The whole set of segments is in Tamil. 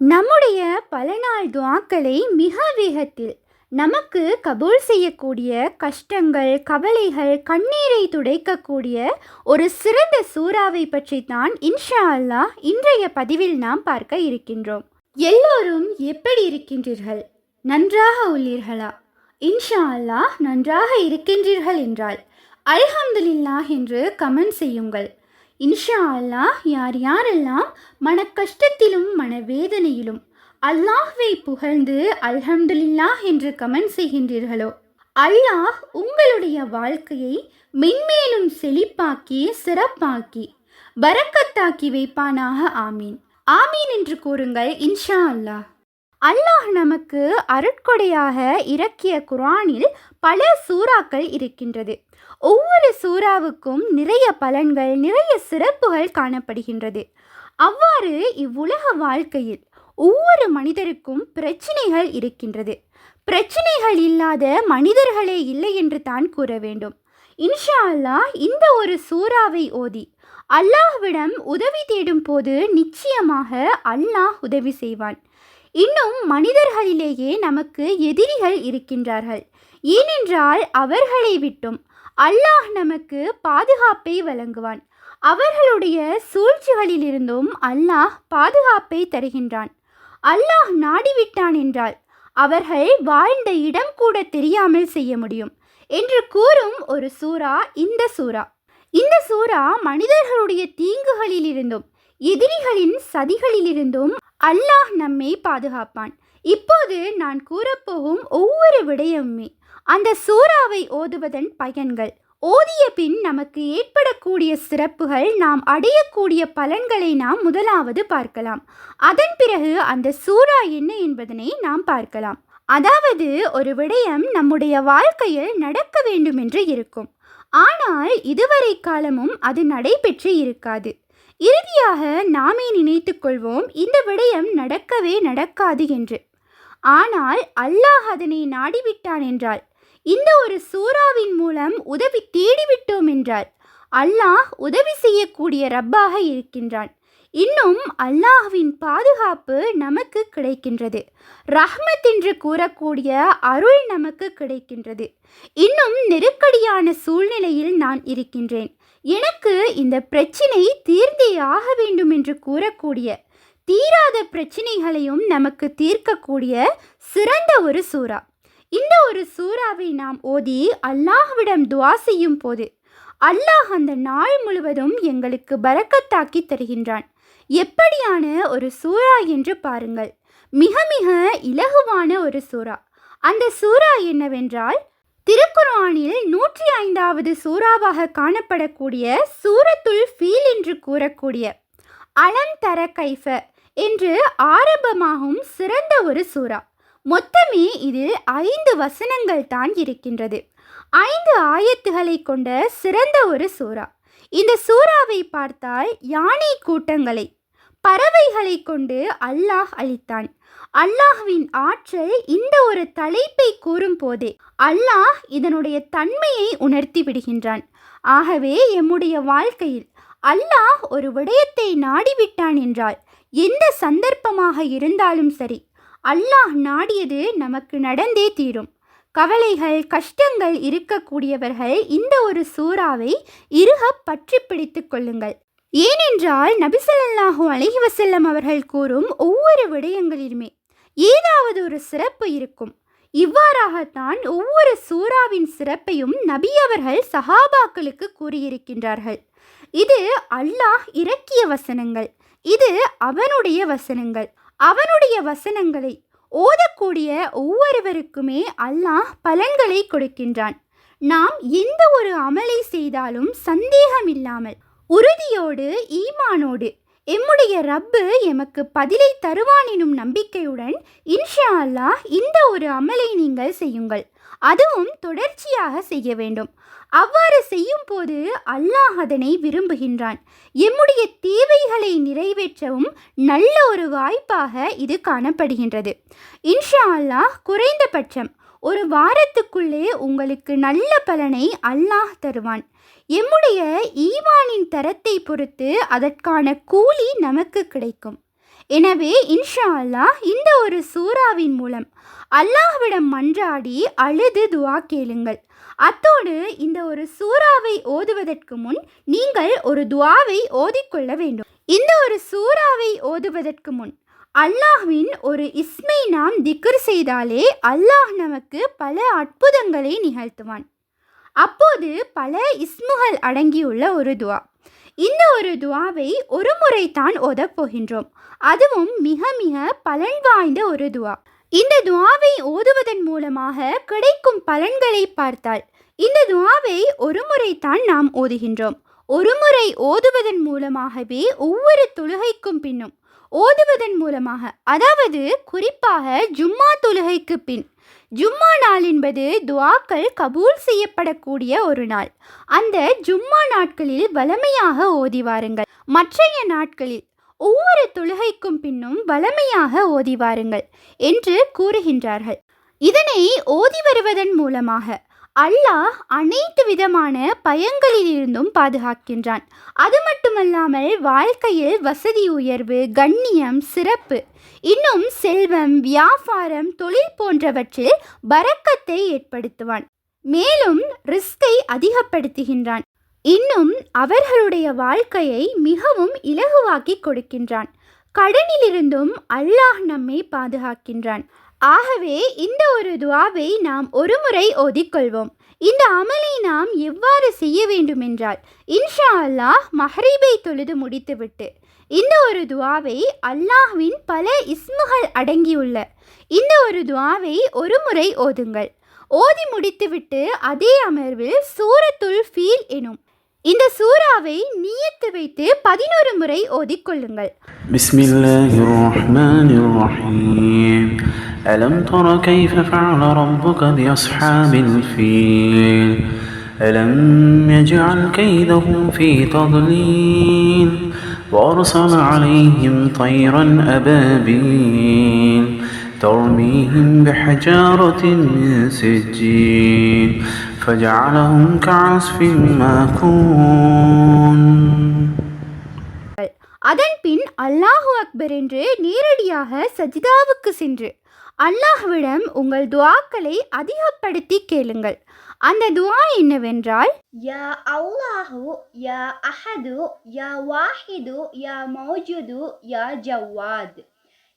நம்முடைய பல நாள் துவாக்களை மிக வேகத்தில் நமக்கு கபூல் செய்யக்கூடிய கஷ்டங்கள் கவலைகள் கண்ணீரை துடைக்கக்கூடிய ஒரு சிறந்த சூறாவை பற்றி தான் இன்ஷா அல்லாஹ் இன்றைய பதிவில் நாம் பார்க்க இருக்கின்றோம். எல்லோரும் எப்படி இருக்கின்றீர்கள்? நன்றாக உள்ளீர்களா? இன்ஷா அல்லாஹ் நன்றாக இருக்கின்றீர்கள் என்றால் அல்ஹம்துலில்லாஹ் என்று கமெண்ட் செய்யுங்கள். இன்ஷா அல்லாஹ் யார் யாரெல்லாம் மன கஷ்டத்திலும் மனவேதனையிலும் அல்லாஹ்வை புகழ்ந்து அல்ஹம்துலில்லாஹ் என்று கமெண்ட் செய்கின்றீர்களோ அல்லாஹ் உங்களுடைய வாழ்க்கையை மென்மேலும் செழிப்பாக்கி சிறப்பாக்கி பரக்கத்தாக்கி வைப்பானாக. ஆமீன். ஆமீன் என்று கூறுங்கள் இன்ஷா அல்லாஹ் அல்லாஹ் நமக்கு அருட்கொடையாக இறக்கிய குரானில் பல சூறாக்கள் இருக்கின்றது. ஒவ்வொரு சூறாவுக்கும் நிறைய பலன்கள் நிறைய சிறப்புகள் காணப்படுகின்றது. அவ்வாறு இவ்வுலக வாழ்க்கையில் ஒவ்வொரு மனிதருக்கும் பிரச்சனைகள் இருக்கின்றது. பிரச்சனைகள் இல்லாத மனிதர்களே இல்லை என்று தான் கூற வேண்டும். இன்ஷா அல்லாஹ் இந்த ஒரு சூறாவை ஓதி அல்லாஹ்விடம் உதவி தேடும் போது நிச்சயமாக அல்லாஹ் உதவி செய்வான். இன்னும் மனிதர்களிலேயே நமக்கு எதிரிகள் இருக்கின்றார்கள். ஏனென்றால் அவர்களை விட்டும் அல்லாஹ் நமக்கு பாதுகாப்பை வழங்குவான். அவர்களுடைய சூழ்ச்சிகளிலிருந்தும் அல்லாஹ் பாதுகாப்பை தருகின்றான். அல்லாஹ் நாடிவிட்டான் என்றால் அவர்கள் வாழ்ந்த இடம் கூட தெரியாமல் செய்ய முடியும் என்று கூறும் ஒரு சூறா இந்த சூறா. இந்த சூறா மனிதர்களுடைய தீங்குகளிலிருந்தும் எதிரிகளின் சதிகளிலிருந்தும் அல்லாஹ் நம்மை பாதுகாப்பான். இப்போது நான் கூறப்போகும் ஒவ்வொரு விடயமுமே அந்த சூறாவை ஓதுவதன் பயன்கள். ஓதிய பின் நமக்கு ஏற்படக்கூடிய சிறப்புகள் நாம் அடையக்கூடிய பலன்களை நாம் முதலாவது பார்க்கலாம். அதன் பிறகு அந்த சூறா என்ன என்பதனை நாம் பார்க்கலாம். அதாவது ஒரு விடயம் நம்முடைய வாழ்க்கையில் நடக்க வேண்டும் என்று இருக்கும். ஆனால் இதுவரை காலமும் அது நடைபெற்று இருக்காது. இறுதியாக நாமே நினைத்து கொள்வோம் இந்த விடயம் நடக்கவே நடக்காது என்று. ஆனால் அல்லாஹ் அதனை நாடிவிட்டான் என்றால் இந்த ஒரு சூறாவின் மூலம் உதவி தேடிவிட்டோம் என்றால் அல்லாஹ் உதவி செய்யக்கூடிய ரப்பாக இருக்கின்றான். இன்னும் அல்லாஹ்வின் பாதுகாப்பு நமக்கு கிடைக்கின்றது. ரஹ்மத் என்று கூறக்கூடிய அருள் நமக்கு கிடைக்கின்றது. இன்னும் நெருக்கடியான சூழ்நிலையில் நான் இருக்கின்றேன். எனக்கு இந்த பிரச்சினை தீர்ந்தே ஆக வேண்டும் என்று கூறக்கூடிய தீராத பிரச்சினைகளையும் நமக்கு தீர்க்கக்கூடிய சிறந்த ஒரு சூறா. இந்த ஒரு சூறாவை நாம் ஓதி அல்லாஹ்விடம் துவா செய்யும் போது அல்லாஹ் அந்த நாள் முழுவதும் எங்களுக்கு பறக்கத்தாக்கி தருகின்றான். எப்படியான ஒரு சூறா என்று பாருங்கள். மிக மிக இலகுவான ஒரு சூறா. அந்த சூறா என்னவென்றால் திருக்குறானில் நூற்றி ஐந்தாவது சூறாவாக காணப்படக்கூடிய சூரத்துல் ஃபீல் என்று கூறக்கூடிய அலம் தர கைஃப என்று ஆரம்பமாகும் சிறந்த ஒரு சூறா. மொத்தமே இதில் ஐந்து வசனங்கள் தான் இருக்கின்றது. ஐந்து ஆயத்துகளை கொண்ட சிறந்த ஒரு சூறா. இந்த சூறாவை பார்த்தால் யானை கூட்டங்களை பறவைகளை கொண்டு அல்லாஹ் அளித்தான். அல்லாஹ்வின் ஆற்றல் இந்த ஒரு தலைப்பை கூறும் போதே அல்லாஹ் இதனுடைய தன்மையை உணர்த்தி விடுகின்றான். ஆகவே எம்முடைய வாழ்க்கையில் அல்லாஹ் ஒரு விடயத்தை நாடிவிட்டான் என்றால் எந்த சந்தர்ப்பமாக இருந்தாலும் சரி அல்லாஹ் நாடியது நமக்கு நடந்தே தீரும். கவலைகள் கஷ்டங்கள் இருக்கக்கூடியவர்கள் இந்த ஒரு சூறாவை இருக பற்றி பிடித்து கொள்ளுங்கள். ஏனென்றால் நபிசல்லாஹு அலஹி வசல்லம் அவர்கள் கூறும் ஒவ்வொரு விடயங்களிலுமே ஏதாவது ஒரு சிறப்பு இருக்கும். இவ்வாறாகத்தான் ஒவ்வொரு சூறாவின் சிறப்பையும் நபி அவர்கள் சஹாபாக்களுக்கு கூறியிருக்கின்றார்கள். இது அல்லாஹ் இறக்கிய வசனங்கள். இது அவனுடைய வசனங்கள். அவனுடைய வசனங்களை ஓதக்கூடிய ஒவ்வொருவருக்குமே அல்லாஹ் பலன்களை கொடுக்கின்றான். நாம் எந்த ஒரு அமலை செய்தாலும் சந்தேகம் இல்லாமல் உறுதியோடு ஈமானோடு. எம்முடைய ரப்பு எமக்கு பதிலை தருவான் எனும் நம்பிக்கையுடன் இன்ஷா அல்லாஹ் இந்த ஒரு அமலை நீங்கள் செய்யுங்கள். அதுவும் தொடர்ச்சியாக செய்ய வேண்டும். அவ்வாறு செய்யும் போது அல்லாஹ் அதனை விரும்புகின்றான். எம்முடைய தேவைகளை நிறைவேற்றவும் நல்ல ஒரு வாய்ப்பாக இது காணப்படுகின்றது. இன்ஷா அல்லாஹ் குறைந்தபட்சம் ஒரு வாரத்துக்குள்ளே உங்களுக்கு நல்ல பலனை அல்லாஹ் தருவான். எம்முடைய ஈமானின் தரத்தை பொறுத்து அதற்கான கூலி நமக்கு கிடைக்கும். எனவே இன்ஷா அல்லாஹ் இந்த ஒரு சூறாவின் மூலம் அல்லாஹ்விடம் மன்றாடி அழுது துவா கேளுங்கள். அத்தோடு இந்த ஒரு சூறாவை ஓதுவதற்கு முன் நீங்கள் ஒரு துவாவை ஓதிக்கொள்ள வேண்டும். இந்த ஒரு சூறாவை ஓதுவதற்கு முன் அல்லாஹ்வின் ஒரு இஸ்மை நாம் திக்ர் செய்தாலே அல்லாஹ் நமக்கு பல அற்புதங்களை நிகழ்த்துவான். அப்போது பல இஸ்முகள் அடங்கியுள்ள ஒரு துவா. இந்த ஒரு துவாவை ஒரு முறை தான் ஓதப் போகின்றோம். அதுவும் மிக மிக பலன் வாய்ந்த ஒரு துவா. இந்த துவாவை ஓதுவதன் மூலமாக கிடைக்கும் பலன்களை பார்த்தால் இந்த துவாவை ஒரு முறை தான் நாம் ஓதுகின்றோம். ஒரு முறை ஓதுவதன் மூலமாகவே ஒவ்வொரு தொழுகைக்கும் பின்னும் ஓதுவதன் மூலமாக அதாவது குறிப்பாக ஜும்மா தொழுகைக்கு பின். ஜும்மா நாள் என்பது துவாக்கள் கபூல் செய்யப்படக்கூடிய ஒரு நாள். அந்த ஜும்மா நாட்களில் வளமையாக ஓதி வாருங்கள். மற்றைய நாட்களில் ஒவ்வொரு தொழுகைக்கும் பின்னும் வளமையாக ஓதி வாருங்கள் என்று கூறுகின்றார்கள். இதனை ஓதி வருவதன் மூலமாக அல்லாஹ் அனைத்து விதமான பயங்களிலிருந்தும் பாதுகாக்கின்றான். அது மட்டுமல்லாமல் வாழ்க்கையில் வசதி உயர்வு கண்ணியம் சிறப்பு இன்னும் செல்வம் வியாபாரம் தொழில் போன்றவற்றில் பறக்கத்தை ஏற்படுத்துவான். மேலும் ரிஸ்கை அதிகப்படுத்துகின்றான். இன்னும் அவர்களுடைய வாழ்க்கையை மிகவும் இலகுவாக்கி கொடுக்கின்றான். கடனிலிருந்தும் அல்லாஹ் நம்மை பாதுகாக்கின்றான். ஆகவே இந்த ஒரு துவாவை நாம் ஒருமுறை ஓதிக்கொள்வோம். இந்த அமலை நாம் எவ்வாறு செய்ய வேண்டுமென்றால் இன்ஷா அல்லாஹ் மஹரீபை தொழுது முடித்துவிட்டு இந்த ஒரு துவாவை அல்லாஹ்வின் பல இஸ்முகள் அடங்கியுள்ள இந்த ஒரு துவாவை ஒரு முறை ஓதுங்கள். ஓதி முடித்துவிட்டு அதே அமர்வில் சூரத்துல் ஃபீல் எனும் இந்த சூறாவை நீயத்து வைத்து பதினோரு முறை ஓதிக்கொள்ளுங்கள். ألم تر كيف فعل ربك بأصحاب الفيل ألم يجعل كيدهم في تضليل وأرسل عليهم طيرا أبابيل ترميهم بحجارة من سجيل فجعلهم كعصف ماكون அதன் பின் அல்லாஹு அக்பர் என்று நேரடியாக சஜிதாவுக்கு சென்று அல்லாஹ்விடம் உங்கள் துவாக்களை அதிகப்படுத்தி கேளுங்கள். அந்த துவா என்னவென்றால் யா அல்லாஹு யா அஹது யா வாஹிது யா மௌஜுது யா ஜவ்வாத்.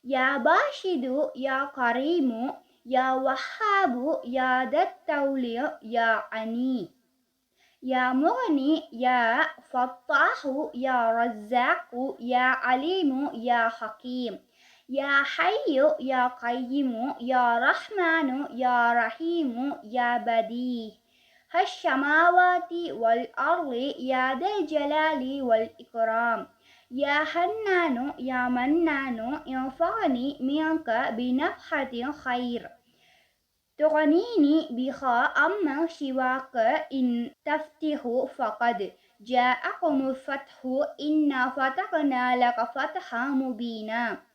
யா பாஷிது யா கரீமு யா வஹாபு யா தத்தௌலியு யா அனி. யா முகனி யா ஃபத்தாஹு யா ரஸ்ஸாக்கு யா அலீமு யா ஹக்கீம் يا حي يا قيم يا رحمن يا رحيم يا بديع. السماوات والأرض يا ذا الجلال والإكرام. يا حنان يا منان ينفعني منك بنفحة خير. تغنيني بها أما سواك إن تفتح فقد. جاءكم الفتح إنا فتحنا لك فتحا مبينا.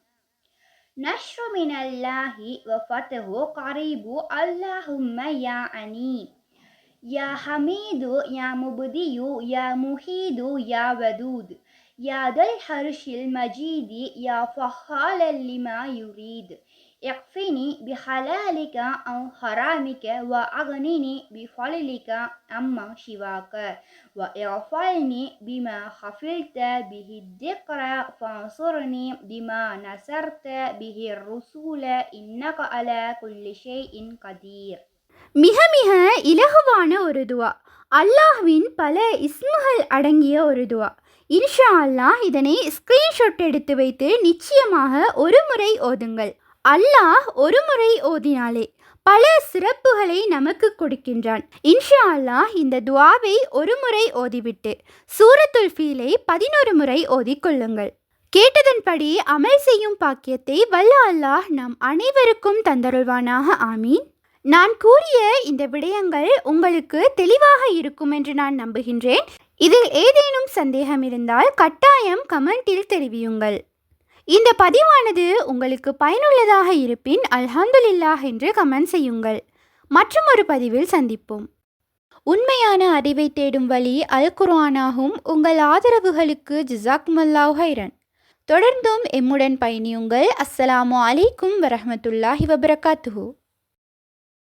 نشر من الله وفتح قريب. اللهم يا عني يا حميد يا مبدي يا مهيد يا ودود يا ذا الحرش المجيد يا فخال لما يريد اكفني بحلالك عن حرامك وأغنني بفضلك عما سواك وإغفلني بما خفلت به الذكر فانصرني بما نصرت به الرسول إنك على كل شيء قدير மிக மிக இலகுவான ஒரு துவா அல்லாஹ்வின் பல இஸ்முகள் அடங்கிய ஒரு துவா இன்ஷா அல்லாஹ் இதனை ஸ்கிரீன்ஷாட் எடுத்து வைத்து நிச்சயமாக ஒரு முறை ஓதுங்கள் அல்லாஹ் ஒரு முறை ஓதினாலே பல சிறப்புகளை நமக்கு கொடுக்கின்றான். இன்ஷா அல்லாஹ் இந்த துவாவை ஒரு முறை ஓதிவிட்டு சூரத்துல் ஃபீலை பதினொரு முறை ஓதிக்கொள்ளுங்கள் கேட்டதன்படி அமல் செய்யும் பாக்கியத்தை வல்ல அல்லாஹ் நம் அனைவருக்கும் தந்தருள்வானாக. ஆமீன். நான் கூறிய இந்த விடயங்கள் உங்களுக்கு தெளிவாக இருக்கும் என்று நான் நம்புகின்றேன். இதில் ஏதேனும் சந்தேகம் இருந்தால் கட்டாயம் கமெண்டில் தெரிவியுங்கள். இந்த பதிவானது உங்களுக்கு பயனுள்ளதாக இருப்பின் அல்ஹம்துலில்லாஹ் என்று கமெண்ட் செய்யுங்கள். மற்றும் ஒரு பதிவில் சந்திப்போம். உண்மையான அறிவை தேடும் வழி அல் குர்ஆனாகும். உங்கள் ஆதரவுகளுக்கு ஜிசாக்மல்லாஹ் ஹைரன் தொடர்ந்தும் எம்முடன் பயணியுங்கள். அஸ்ஸலாமு அலைக்கும் வரஹ்மத்துல்லாஹி வபரகாத்துஹூ.